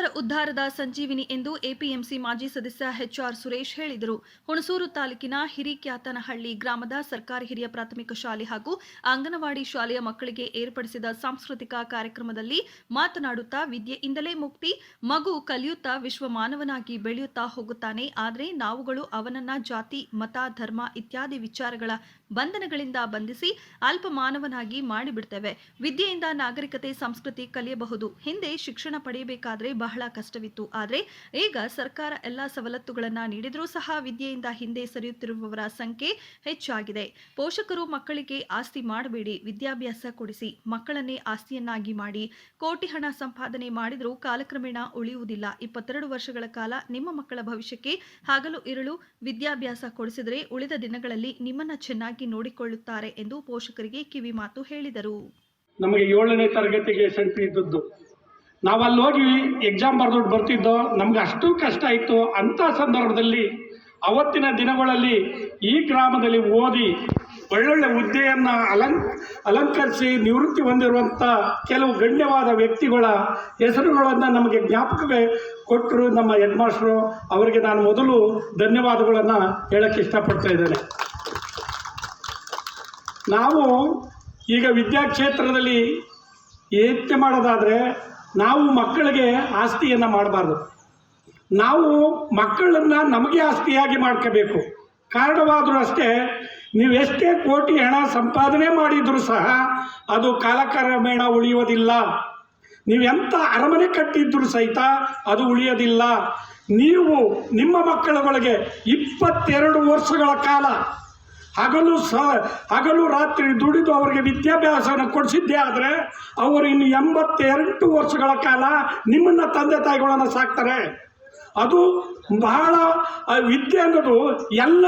ಸರ್ಕಾರದ ಸಂಜೀವಿನಿ ಎಂದು ಎಪಿಎಂಸಿ ಮಾಜಿ ಸದಸ್ಯ ಎಚ್ಆರ್ ಸುರೇಶ್ ಹೇಳಿದರು. ಹುಣಸೂರು ತಾಲೂಕಿನ ಹಿರಿಕ್ಯಾತನಹಳ್ಳಿ ಗ್ರಾಮದ ಸರ್ಕಾರಿ ಹಿರಿಯ ಪ್ರಾಥಮಿಕ ಶಾಲೆ ಹಾಗೂ ಅಂಗನವಾಡಿ ಶಾಲೆಯ ಮಕ್ಕಳಿಗೆ ಏರ್ಪಡಿಸಿದ ಸಾಂಸ್ಕೃತಿಕ ಕಾರ್ಯಕ್ರಮದಲ್ಲಿ ಮಾತನಾಡುತ್ತಾ, ವಿದ್ಯೆಯಿಂದಲೇ ಮುಕ್ತಿ, ಮಗು ಕಲಿಯುತ್ತಾ ವಿಶ್ವ ಮಾನವನಾಗಿ ಬೆಳೆಯುತ್ತಾ ಹೋಗುತ್ತಾನೆ. ಆದರೆ ನಾವುಗಳು ಅವನನ್ನ ಜಾತಿ, ಮತ, ಧರ್ಮ ಇತ್ಯಾದಿ ವಿಚಾರಗಳ ಬಂಧನಗಳಿಂದ ಬಂಧಿಸಿ ಅಲ್ಪ ಮಾನವನಾಗಿ ಮಾಡಿಬಿಡ್ತೇವೆ. ವಿದ್ಯೆಯಿಂದ ನಾಗರಿಕತೆ, ಸಂಸ್ಕೃತಿ ಕಲಿಯಬಹುದು. ಹಿಂದೆ ಶಿಕ್ಷಣ ಪಡೆಯಬೇಕಾದ್ರೆ ಬಹಳ ಕಷ್ಟವಿತ್ತು. ಆದರೆ ಈಗ ಸರ್ಕಾರ ಎಲ್ಲ ಸವಲತ್ತುಗಳನ್ನು ನೀಡಿದರೂ ಸಹ ವಿದ್ಯೆಯಿಂದ ಹಿಂದೆ ಸರಿಯುತ್ತಿರುವವರ ಸಂಖ್ಯೆ ಹೆಚ್ಚಾಗಿದೆ. ಪೋಷಕರು ಮಕ್ಕಳಿಗೆ ಆಸ್ತಿ ಮಾಡಬೇಡಿ, ವಿದ್ಯಾಭ್ಯಾಸ ಕೊಡಿಸಿ, ಮಕ್ಕಳನ್ನೇ ಆಸ್ತಿಯನ್ನಾಗಿ ಮಾಡಿ, ಕೋಟಿ ಹಣ ಸಂಪಾದನೆ ಮಾಡಿದರೂ ಕಾಲಕ್ರಮೇಣ ಉಳಿಯುವುದಿಲ್ಲ. ಇಪ್ಪತ್ತೆರಡು ವರ್ಷಗಳ ಕಾಲ ನಿಮ್ಮ ಮಕ್ಕಳ ಭವಿಷ್ಯಕ್ಕೆ ಹಾಗಲು ಇರಳು ವಿದ್ಯಾಭ್ಯಾಸ ಕೊಡಿಸಿದರೆ ಉಳಿದ ದಿನಗಳಲ್ಲಿ ನಿಮ್ಮನ್ನ ಚೆನ್ನಾಗಿ ನೋಡಿಕೊಳ್ಳುತ್ತಾರೆ ಎಂದು ಪೋಷಕರಿಗೆ ಕಿವಿ ಮಾತು ಹೇಳಿದರು. ನಮಗೆ ಏಳನೇ ತರಗತಿಗೆ ಸೆಂಟ್ರಿ ಇದ್ದದ್ದು. ನಾವು ಅಲ್ಲಿ ಹೋಗಿ ಎಕ್ಸಾಮ್ ಬರ್ದೊಟ್ಟು ಬರ್ತಿದ್ದೋ, ನಮ್ಗೆ ಅಷ್ಟು ಕಷ್ಟ ಇತ್ತು ಅಂಥ ಸಂದರ್ಭದಲ್ಲಿ ಅವತ್ತಿನ ದಿನಗಳಲ್ಲಿ ಈ ಗ್ರಾಮದಲ್ಲಿ ಓದಿ ಒಳ್ಳೊಳ್ಳೆ ಹುದ್ದೆಯನ್ನು ಅಲಂ, ಅಲಂಕರಿಸಿ ನಿವೃತ್ತಿ ಹೊಂದಿರುವಂಥ ಕೆಲವು ಗಣ್ಯವಾದ ವ್ಯಕ್ತಿಗಳ ಹೆಸರುಗಳನ್ನು ನಮಗೆ ಜ್ಞಾಪಕವೇ ಕೊಟ್ಟರು ನಮ್ಮ ಹೆಡ್ ಮಾಸ್ಟ್ರು ಅವರಿಗೆ ನಾನು ಮೊದಲು ಧನ್ಯವಾದಗಳನ್ನು ಹೇಳಕ್ಕೆ ಇಷ್ಟಪಡ್ತಾ ಇದ್ದೇನೆ. ನಾವು ಈಗ ವಿದ್ಯಾಕ್ಷೇತ್ರದಲ್ಲಿ ಏತ್ಯ ಮಾಡೋದಾದರೆ ನಾವು ಮಕ್ಕಳಿಗೆ ಆಸ್ತಿಯನ್ನು ಮಾಡಬಾರ್ದು. ನಾವು ಮಕ್ಕಳನ್ನು ನಮಗೆ ಆಸ್ತಿಯಾಗಿ ಮಾಡ್ಕೋಬೇಕು. ಕಾರಣವಾದರೂ ಅಷ್ಟೇ, ನೀವು ಎಷ್ಟೇ ಕೋಟಿ ಹಣ ಸಂಪಾದನೆ ಮಾಡಿದರೂ ಸಹ ಅದು ಕಾಲಕ್ರಮೇಣ ಉಳಿಯೋದಿಲ್ಲ ನೀವು ಎಂಥ ಅರಮನೆ ಕಟ್ಟಿದ್ದರೂ ಸಹಿತ ಅದು ಉಳಿಯೋದಿಲ್ಲ. ನೀವು ನಿಮ್ಮ ಮಕ್ಕಳ ಒಳಗೆ ಇಪ್ಪತ್ತೆರಡು ವರ್ಷಗಳ ಕಾಲ ಹಗಲು ಸ, ಹಗಲು ರಾತ್ರಿ ದುಡಿದು ಅವರಿಗೆ ವಿದ್ಯಾಭ್ಯಾಸವನ್ನು ಕೊಡಿಸಿದ್ದೇ ಆದರೆ ಅವರು ಇನ್ನು ಎಂಬತ್ತೆರಡು ವರ್ಷಗಳ ಕಾಲ ನಿಮ್ಮನ್ನು ತಂದೆ ತಾಯಿಗಳನ್ನು ಸಾಕ್ತಾರೆ. ಅದು ಬಹಳ ವಿದ್ಯೆ ಅನ್ನೋದು ಎಲ್ಲ